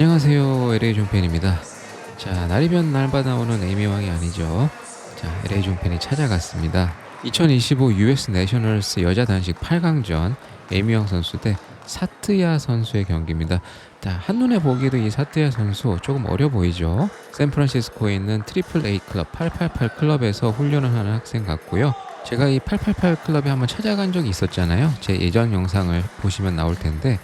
안녕하세요. LA 종팬입니다. 자, 날이면 날마다 오는 에이미왕이 아니죠. 자, LA 종팬이 찾아갔습니다. 2025 US 내셔널스 여자 단식 8강전 에이미왕 선수 대 사트야 선수의 경기입니다. 자, 한눈에 보기에도 이 사트야 선수 조금 어려 보이죠? 샌프란시스코에 있는 트리플 A 클럽 888 클럽에서 훈련을 하는 학생 같고요. 제가 이 888 클럽에 한번 찾아간 적이 있었잖아요. 제 예전 영상을 보시면 나올 텐데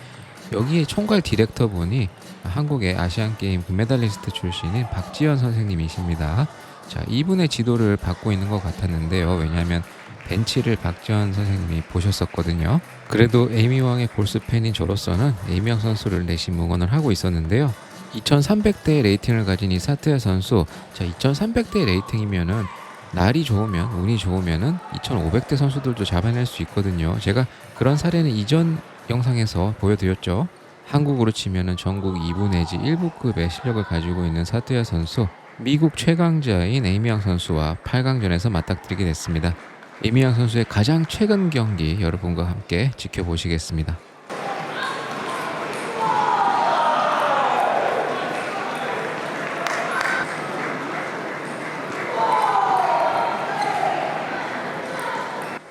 여기에 총괄 디렉터 분이 한국의 아시안 게임 금메달리스트 출신인 박지현 선생님이십니다. 자, 이분의 지도를 받고 있는 것 같았는데요. 왜냐하면 벤치를 박지현 선생님이 보셨었거든요. 그래도 에이미 왕의 골수 팬인 저로서는 에이미 왕 선수를 내심 응원을 하고 있었는데요. 2300대 레이팅을 가진 이 사트야 선수, 자 2300대 레이팅이면은 날이 좋으면 운이 좋으면은 2500대 선수들도 잡아낼 수 있거든요. 제가 그런 사례는 이전 영상에서 보여드렸죠. 한국으로 치면은 전국 2부 내지 1부급의 실력을 가지고 있는 사트야 선수, 미국 최강자인 에이미양 선수와 8강전에서 맞닥뜨리게 됐습니다. 에이미양 선수의 가장 최근 경기 여러분과 함께 지켜보시겠습니다.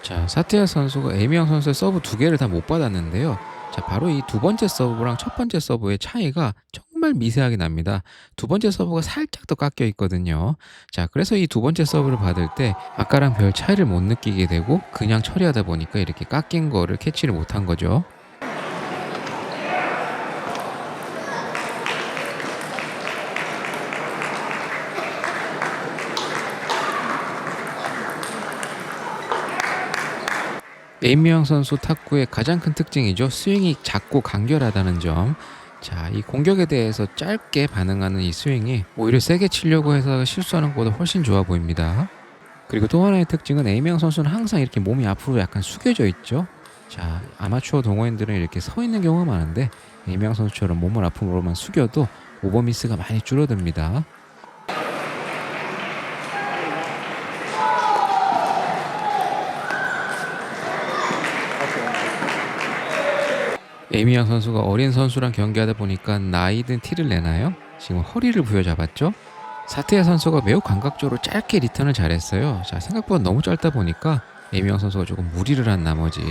자, 사트야 선수가 에이미양 선수의 서브 두 개를 다 못 받았는데요. 자, 바로 이 두 번째 서브랑 첫 번째 서브의 차이가 정말 미세하게 납니다. 두 번째 서브가 살짝 더 깎여 있거든요. 자, 그래서 이 두 번째 서브를 받을 때 아까랑 별 차이를 못 느끼게 되고 그냥 처리하다 보니까 이렇게 깎인 거를 캐치를 못한 거죠. 에이미영 선수 탁구의 가장 큰 특징이죠. 스윙이 작고 간결하다는 점. 자, 이 공격에 대해서 짧게 반응하는 이 스윙이 오히려 세게 치려고 해서 실수하는 것보다 훨씬 좋아 보입니다. 그리고 또 하나의 특징은 에이미영 선수는 항상 이렇게 몸이 앞으로 약간 숙여져 있죠. 자, 아마추어 동호인들은 이렇게 서 있는 경우가 많은데 에이미영 선수처럼 몸을 앞으로만 숙여도 오버미스가 많이 줄어듭니다. 에미양 선수가 어린 선수랑 경기하다 보니까 나이든 티를 내나요? 지금 허리를 부여잡았죠? 사트야 선수가 매우 감각적으로 짧게 리턴을 잘했어요. 자, 생각보다 너무 짧다 보니까 에미양 선수가 조금 무리를 한 나머지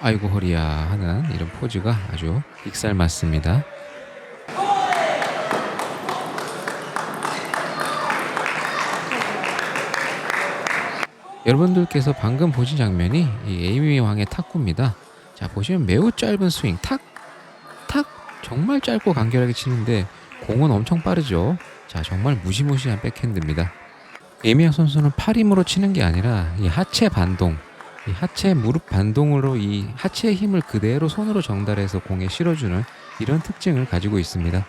아이고 허리야 하는 이런 포즈가 아주 익살 맞습니다. 여러분들께서 방금 보신 장면이 이 에이미 왕의 탁구입니다. 자 보시면 매우 짧은 스윙 탁 탁 정말 짧고 간결하게 치는데 공은 엄청 빠르죠. 자 정말 무시무시한 백핸드입니다. 에미양 선수는 팔 힘으로 치는 게 아니라 이 하체 반동, 이 하체 무릎 반동으로 이 하체의 힘을 그대로 손으로 정달해서 공에 실어주는 이런 특징을 가지고 있습니다.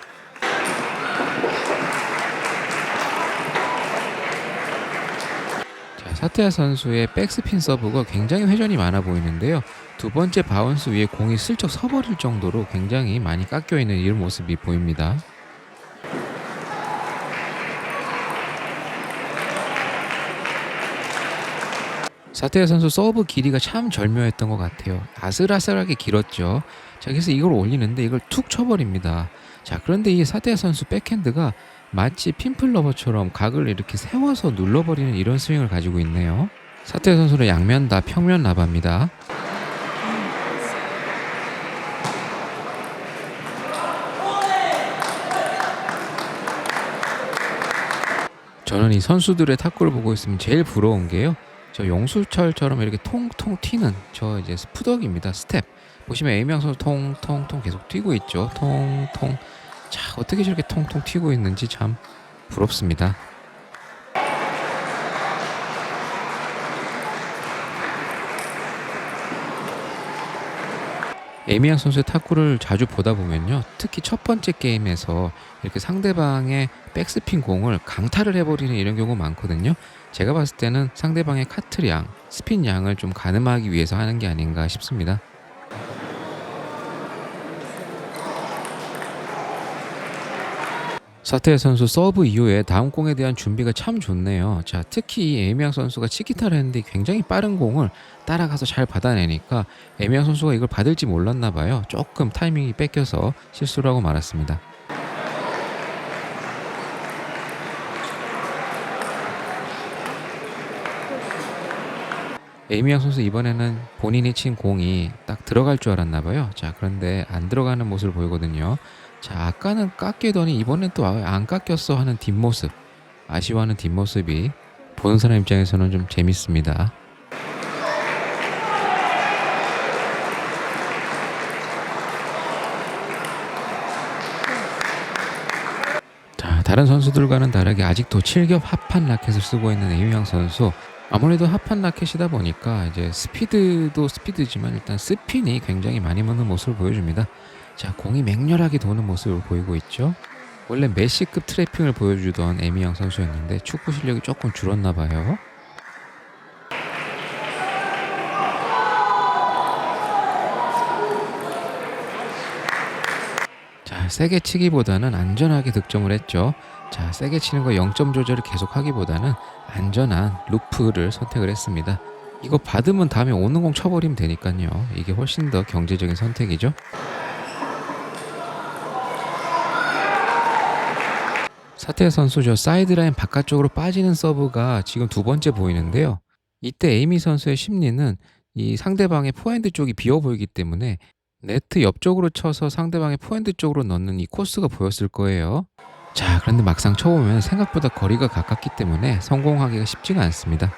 자, 사테아 선수의 백스핀 서브가 굉장히 회전이 많아 보이는데요. 두 번째 바운스 위에 공이 슬쩍 서버릴 정도로 굉장히 많이 깎여 있는 이런 모습이 보입니다. 사테아 선수 서브 길이가 참 절묘했던 것 같아요. 아슬아슬하게 길었죠. 자, 그래서 이걸 올리는데 이걸 툭 쳐버립니다. 자, 그런데 이 사테아 선수 백핸드가 마치 핀플 러버처럼 각을 이렇게 세워서 눌러버리는 이런 스윙을 가지고 있네요. 사테아 선수는 양면 다 평면 라바입니다. 저는 이 선수들의 탁구를 보고 있으면 제일 부러운 게요. 저 용수철처럼 이렇게 통통 튀는 저 이제 스푸덕입니다. 스텝. 보시면 에이명 선수 통통통 계속 튀고 있죠. 통통. 자, 어떻게 저렇게 통통 튀고 있는지 참 부럽습니다. 에미양 선수의 탁구를 자주 보다 보면요. 특히 첫 번째 게임에서 이렇게 상대방의 백스핀 공을 강타를 해버리는 이런 경우 많거든요. 제가 봤을 때는 상대방의 카트 양, 스핀 양을 좀 가늠하기 위해서 하는 게 아닌가 싶습니다. 사태 선수 서브 이후에 다음 공에 대한 준비가 참 좋네요. 자, 특히 에미앙 선수가 치기타를 했는데 굉장히 빠른 공을 따라가서 잘 받아내니까 에미앙 선수가 이걸 받을지 몰랐나 봐요. 조금 타이밍이 뺏겨서 실수를 하고 말았습니다. 에이미앙 선수 이번에는 본인이 친 공이 딱 들어갈 줄 알았나 봐요. 자, 그런데 안 들어가는 모습을 보이거든요. 자, 아까는 깎이더니 이번엔 또 안 깎였어 하는 뒷모습. 아쉬워하는 뒷모습이 보는 사람 입장에서는 좀 재밌습니다. 자, 다른 선수들과는 다르게 아직도 7겹 합판 라켓을 쓰고 있는 에이미양 선수. 아무래도 합판 라켓이다 보니까 이제 스피드도 스피드지만 일단 스핀이 굉장히 많이 먹는 모습을 보여줍니다. 자, 공이 맹렬하게 도는 모습을 보이고 있죠. 원래 메시급 트래핑을 보여주던 에미양 선수였는데 축구 실력이 조금 줄었나 봐요. 자, 세게 치기보다는 안전하게 득점을 했죠. 자, 세게 치는 거 0점 조절을 계속 하기보다는 안전한 루프를 선택을 했습니다. 이거 받으면 다음에 오는 공 쳐버리면 되니까요. 이게 훨씬 더 경제적인 선택이죠. 사태 선수 저 사이드라인 바깥쪽으로 빠지는 서브가 지금 두 번째 보이는데요. 이때 에이미 선수의 심리는 이 상대방의 포핸드 쪽이 비어 보이기 때문에 네트 옆쪽으로 쳐서 상대방의 포핸드 쪽으로 넣는 이 코스가 보였을 거예요. 자, 그런데 막상 쳐보면 생각보다 거리가 가깝기 때문에 성공하기가 쉽지가 않습니다.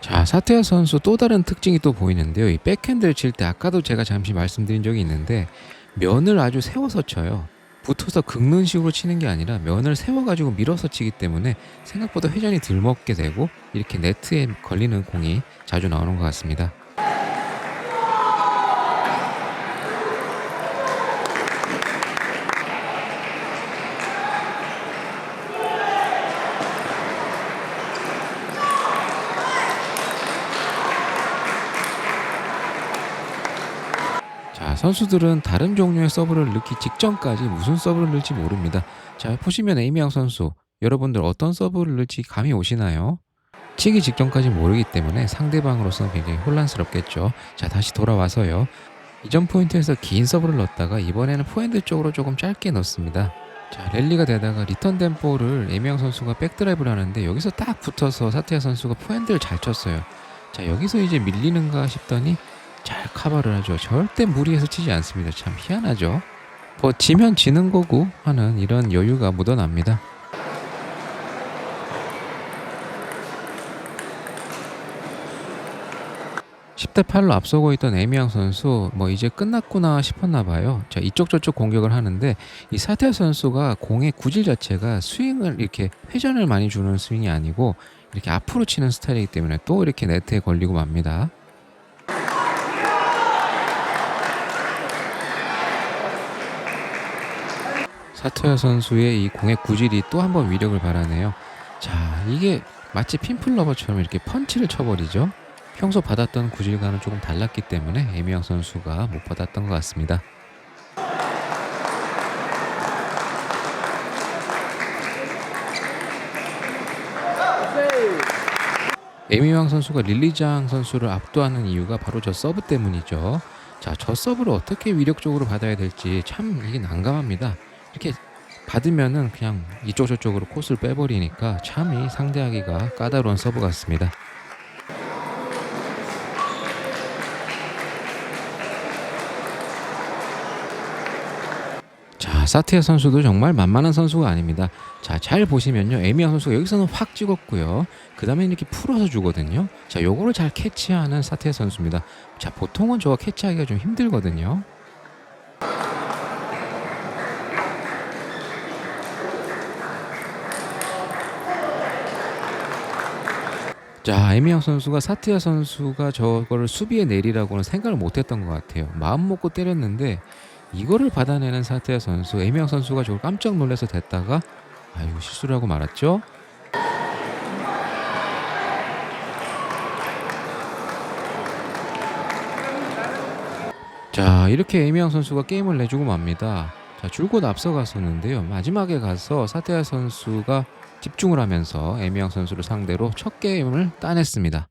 자, 사태아 선수 또 다른 특징이 또 보이는데요. 이 백핸드를 칠 때 아까도 제가 잠시 말씀드린 적이 있는데 면을 아주 세워서 쳐요. 붙어서 긁는 식으로 치는 게 아니라 면을 세워가지고 밀어서 치기 때문에 생각보다 회전이 덜 먹게 되고 이렇게 네트에 걸리는 공이 자주 나오는 것 같습니다. 선수들은 다른 종류의 서브를 넣기 직전까지 무슨 서브를 넣을지 모릅니다. 자, 보시면 에이미양 선수, 여러분들 어떤 서브를 넣을지 감이 오시나요? 치기 직전까지 모르기 때문에 상대방으로서는 굉장히 혼란스럽겠죠. 자, 다시 돌아와서요. 이전 포인트에서 긴 서브를 넣었다가 이번에는 포핸드 쪽으로 조금 짧게 넣습니다. 자, 랠리가 되다가 리턴 템포를 에이미양 선수가 백드라이브를 하는데 여기서 딱 붙어서 사티아 선수가 포핸드를 잘 쳤어요. 자, 여기서 이제 밀리는가 싶더니 잘 커버를 하죠. 절대 무리해서 치지 않습니다. 참 희한하죠. 뭐 지면 지는 거고 하는 이런 여유가 묻어납니다. (10 대 8로) 앞서고 있던 에미양 선수 뭐 이제 끝났구나 싶었나 봐요. 자 이쪽 저쪽 공격을 하는데 이 사태 선수가 공의 구질 자체가 스윙을 이렇게 회전을 많이 주는 스윙이 아니고 이렇게 앞으로 치는 스타일이기 때문에 또 이렇게 네트에 걸리고 맙니다. 사토야 선수의 이 공의 구질이 또 한 번 위력을 발하네요. 자, 이게 마치 핀플러버처럼 이렇게 펀치를 쳐버리죠. 평소 받았던 구질과는 조금 달랐기 때문에 에미양 선수가 못 받았던 것 같습니다. 에미왕 선수가 릴리장 선수를 압도하는 이유가 바로 저 서브 때문이죠. 자, 저 서브를 어떻게 위력적으로 받아야 될지 참 이게 난감합니다. 이렇게 받으면은 그냥 이쪽 저쪽으로 코스를 빼버리니까 참이 상대하기가 까다로운 서브 같습니다. 자, 사티아 선수도 정말 만만한 선수가 아닙니다. 자, 잘 보시면요. 에미아 선수가 여기서는 확 찍었고요. 그 다음에 이렇게 풀어서 주거든요. 자, 요거를 잘 캐치하는 사티아 선수입니다. 자, 보통은 저거 캐치하기가 좀 힘들거든요. 자, 에미양 선수가 사티아 선수가 저거를 수비에 내리라고는 생각을 못했던 것 같아요. 마음 먹고 때렸는데 이거를 받아내는 사티아 선수, 에미양 선수가 저걸 깜짝 놀라서 됐다가 실수를 하고 말았죠. 자, 이렇게 에미양 선수가 게임을 내주고 맙니다. 자, 줄곧 앞서갔었는데요. 마지막에 가서 사테아 선수가 집중을 하면서 에미양 선수를 상대로 첫 게임을 따냈습니다.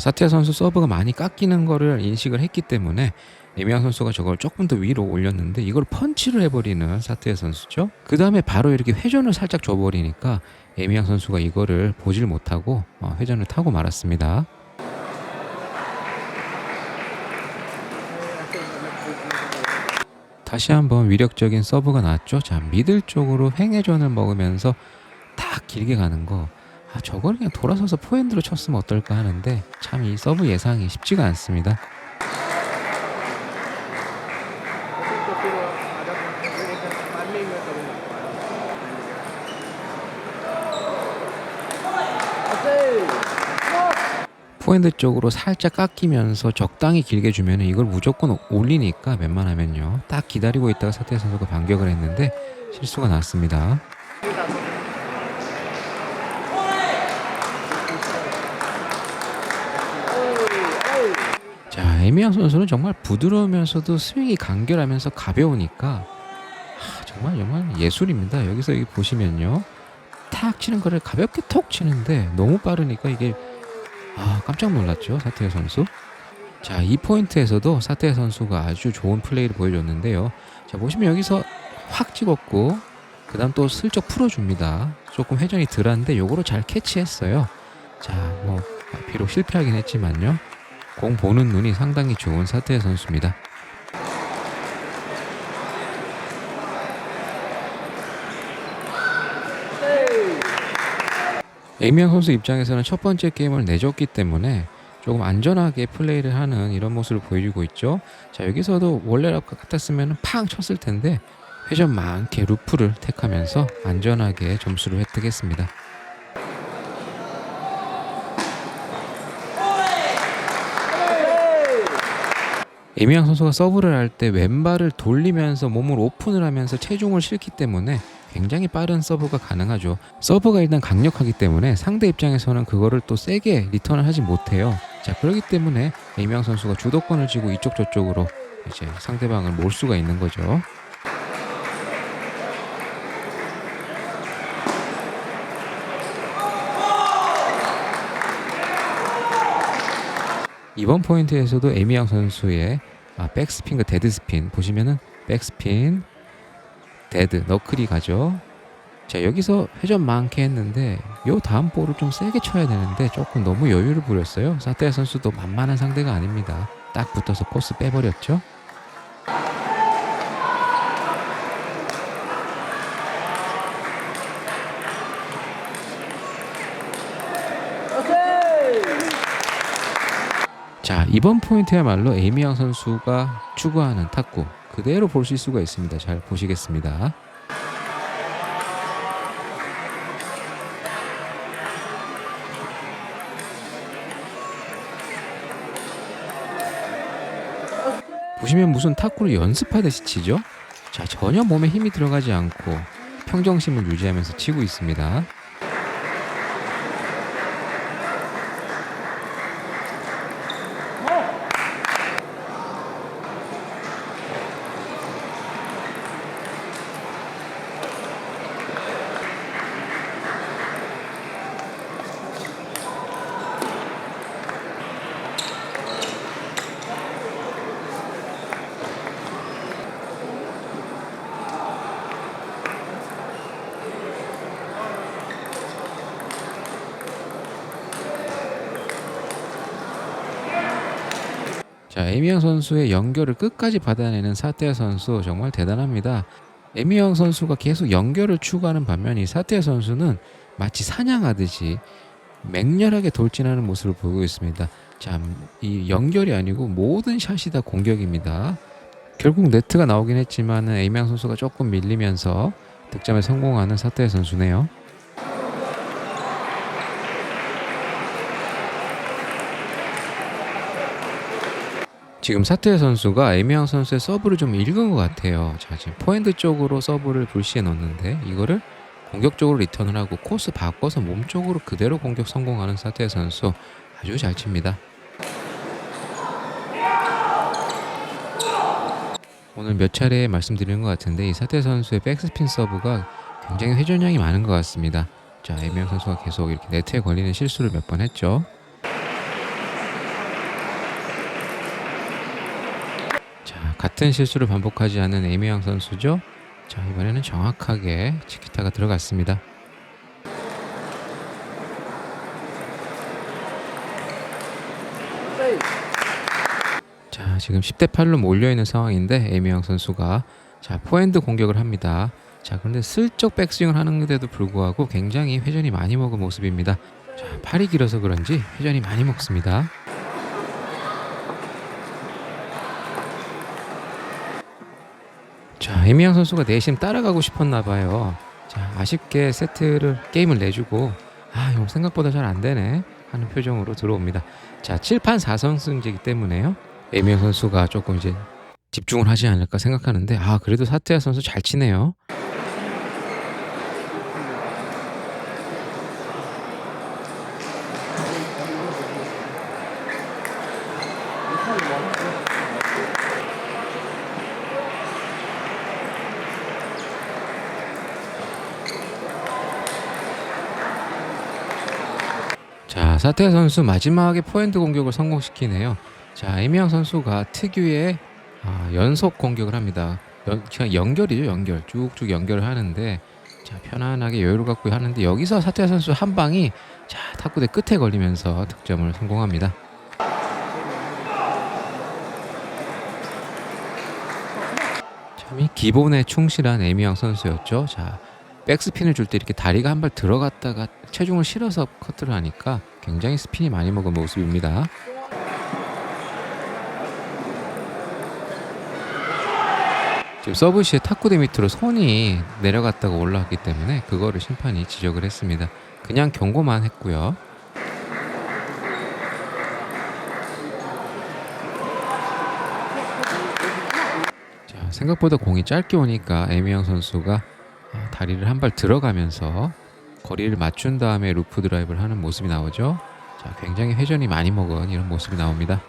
사태아 선수 서브가 많이 깎이는 거를 인식을 했기 때문에 에미양 선수가 저걸 조금 더 위로 올렸는데 이걸 펀치를 해버리는 사태아 선수죠. 그 다음에 바로 이렇게 회전을 살짝 줘버리니까 에미양 선수가 이거를 보질 못하고 어, 회전을 타고 말았습니다. 다시 한번 위력적인 서브가 나왔죠. 자 미들 쪽으로 횡회전을 먹으면서 딱 길게 가는 거. 아 저걸 그냥 돌아서서 포핸드로 쳤으면 어떨까 하는데 참 이 서브 예상이 쉽지가 않습니다. 포핸드 쪽으로 살짝 깎이면서 적당히 길게 주면 이걸 무조건 올리니까 웬만하면요. 딱 기다리고 있다가 사태 선수가 반격을 했는데 실수가 났습니다. 자, 에미양 선수는 정말 부드러우면서도 스윙이 간결하면서 가벼우니까 하, 정말 정말 예술입니다. 여기서 여기 보시면요. 탁 치는 거를 가볍게 톡 치는데 너무 빠르니까 이게 아, 깜짝 놀랐죠. 사태의 선수. 자, 이 포인트에서도 사태의 선수가 아주 좋은 플레이를 보여줬는데요. 자, 보시면 여기서 확 찍었고 그다음 또 슬쩍 풀어줍니다. 조금 회전이 덜한데 요거로 잘 캐치했어요. 자, 뭐 비록 실패하긴 했지만요. 공 보는 눈이 상당히 좋은 사태의 선수입니다. 에이미양 선수 입장에서는 첫 번째 게임을 내줬기 때문에 조금 안전하게 플레이를 하는 이런 모습을 보여주고 있죠. 자 여기서도 원래 같았으면 팡 쳤을 텐데 회전 많게 루프를 택하면서 안전하게 점수를 획득했습니다. 에미양 선수가 서브를 할 때 왼발을 돌리면서 몸을 오픈을 하면서 체중을 실기 때문에 굉장히 빠른 서브가 가능하죠. 서브가 일단 강력하기 때문에 상대 입장에서는 그거를 또 세게 리턴을 하지 못해요. 자, 그렇기 때문에 에미양 선수가 주도권을 쥐고 이쪽 저쪽으로 이제 상대방을 몰 수가 있는 거죠. 이번 포인트에서도 에미양 선수의 아, 백스핀과 데드스핀 보시면은 백스핀, 데드, 너클이 가죠. 자 여기서 회전 많게 했는데 요 다음 볼을 좀 세게 쳐야 되는데 조금 너무 여유를 부렸어요. 사테아 선수도 만만한 상대가 아닙니다. 딱 붙어서 코스 빼버렸죠. 자 이번 포인트야말로 에이미양 선수가 추구하는 탁구 그대로 보실 수가 있습니다. 잘 보시겠습니다. 보시면 무슨 탁구를 연습하듯이 치죠? 자 전혀 몸에 힘이 들어가지 않고 평정심을 유지하면서 치고 있습니다. 자, 에미영 선수의 연결을 끝까지 받아내는 사테아 선수 정말 대단합니다. 에미영 선수가 계속 연결을 추구하는 반면 이 사테아 선수는 마치 사냥하듯이 맹렬하게 돌진하는 모습을 보이고 있습니다. 참, 이 연결이 아니고 모든 샷이 다 공격입니다. 결국 네트가 나오긴 했지만 에미영 선수가 조금 밀리면서 득점에 성공하는 사테아 선수네요. 지금 사태의 선수가 에미양 선수의 서브를 좀 읽은 것 같아요. 자, 지금 포핸드 쪽으로 서브를 불시에 넣는데 이거를 공격적으로 리턴을 하고 코스 바꿔서 몸 쪽으로 그대로 공격 성공하는 사태의 선수 아주 잘 칩니다. 오늘 몇 차례 말씀드린 것 같은데 이 사태 선수의 백스핀 서브가 굉장히 회전량이 많은 것 같습니다. 자, 에미양 선수가 계속 이렇게 네트에 걸리는 실수를 몇 번 했죠. 같은 실수를 반복하지 않는 에미양 선수죠. 자, 이번에는 정확하게 치키타가 들어갔습니다. 자, 지금 10대 8로 몰려 있는 상황인데 에미양 선수가 자, 포핸드 공격을 합니다. 자, 그런데 슬쩍 백스윙을 하는데도 불구하고 굉장히 회전이 많이 먹은 모습입니다. 자, 팔이 길어서 그런지 회전이 많이 먹습니다. 자, 에미양 선수가 내심 따라가고 싶었나 봐요. 자, 아쉽게 세트를 게임을 내주고 아, 이거 생각보다 잘 안 되네 하는 표정으로 들어옵니다. 자, 7판 4선승제이기 때문에요. 에미양 선수가 조금 이제 집중을 하지 않을까 생각하는데 아, 그래도 사태야 선수 잘 치네요. 자, 사태 선수 마지막에 포핸드 공격을 성공시키네요. 자, 에미양 선수가 특유의 아, 연속 공격을 합니다. 연, 그냥 연결이죠, 연결. 쭉쭉 연결을 하는데 자, 편안하게 여유를 갖고 하는데 여기서 사태 선수 한 방이 자, 탁구대 끝에 걸리면서 득점을 성공합니다. 참이 기본에 충실한 에미양 선수였죠. 자, 백스핀을 줄 때 이렇게 다리가 한 발 들어갔다가 체중을 실어서 커트를 하니까 굉장히 스핀이 많이 먹은 모습입니다. 지금 서브 시에 탁구대 밑으로 손이 내려갔다가 올라왔기 때문에 그거를 심판이 지적을 했습니다. 그냥 경고만 했고요. 자, 생각보다 공이 짧게 오니까 에미영 선수가 아, 다리를 한 발 들어가면서 거리를 맞춘 다음에 루프 드라이브를 하는 모습이 나오죠. 자, 굉장히 회전이 많이 먹은 이런 모습이 나옵니다.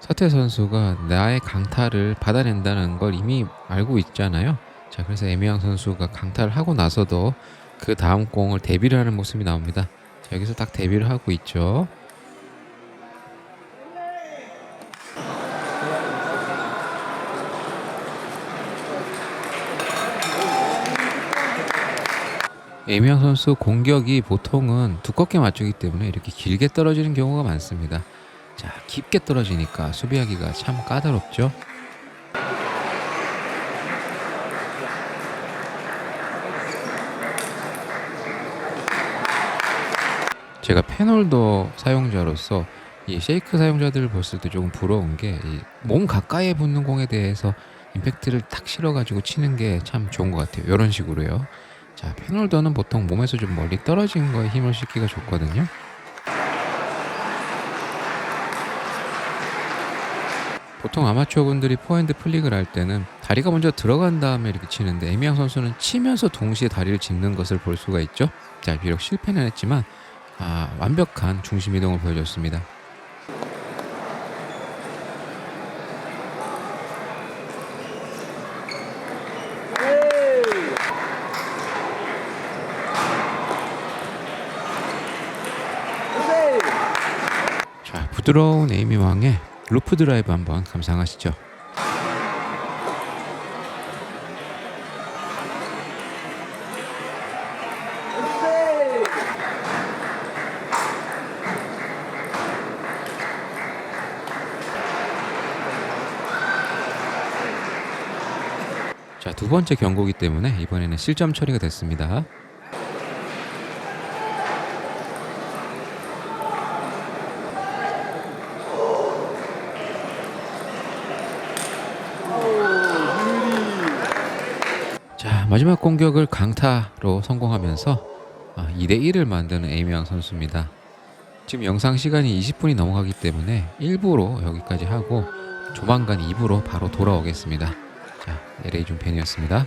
사태 선수가 나의 강타를 받아낸다는 걸 이미 알고 있잖아요. 자, 그래서 에미양 선수가 강타를 하고 나서도 그 다음 공을 대비를 하는 모습이 나옵니다. 자, 여기서 딱 대비를 하고 있죠. 에미양 선수 공격이 보통은 두껍게 맞추기 때문에 이렇게 길게 떨어지는 경우가 많습니다. 자, 깊게 떨어지니까 수비하기가 참 까다롭죠. 제가 패널도 사용자로서 이 쉐이크 사용자들을 봤을 때 조금 부러운 게 몸 가까이에 붙는 공에 대해서 임팩트를 탁 실어가지고 치는 게 참 좋은 것 같아요. 이런 식으로요. 자, 패널더는 보통 몸에서 좀 멀리 떨어진 거에 힘을 싣기가 좋거든요. 보통 아마추어 분들이 포핸드 플릭을 할 때는 다리가 먼저 들어간 다음에 이렇게 치는데 에미양 선수는 치면서 동시에 다리를 짚는 것을 볼 수가 있죠. 자, 비록 실패는 했지만 아, 완벽한 중심 이동을 보여줬습니다. 자, 부드러운 에이미 왕의 루프 드라이브 한번 감상하시죠. 자, 두 번째 경고기 때문에 이번에는 실점 처리가 됐습니다. 자, 마지막 공격을 강타로 성공하면서 아, 2대 1을 만드는 에이미양 선수입니다. 지금 영상 시간이 20분이 넘어가기 때문에 1부로 여기까지 하고 조만간 2부로 바로 돌아오겠습니다. 자, LA 준 팬이었습니다.